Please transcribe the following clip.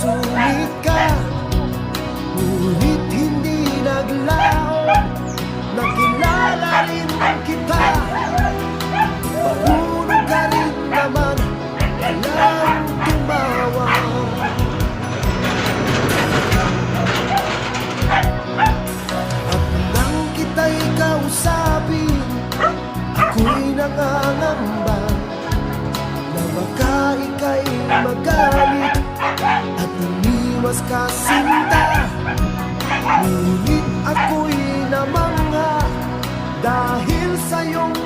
Sulit ka. Ngunit hindi naglaho. Nakilala rin kita. Marunong ka rin naman. Alam tumawa. At nang kita'y kausapin Ako'y nangangamba Na baka ika'y magkakaroon mas kasinta. Ngunit ako'y namanga Dahil sa iyong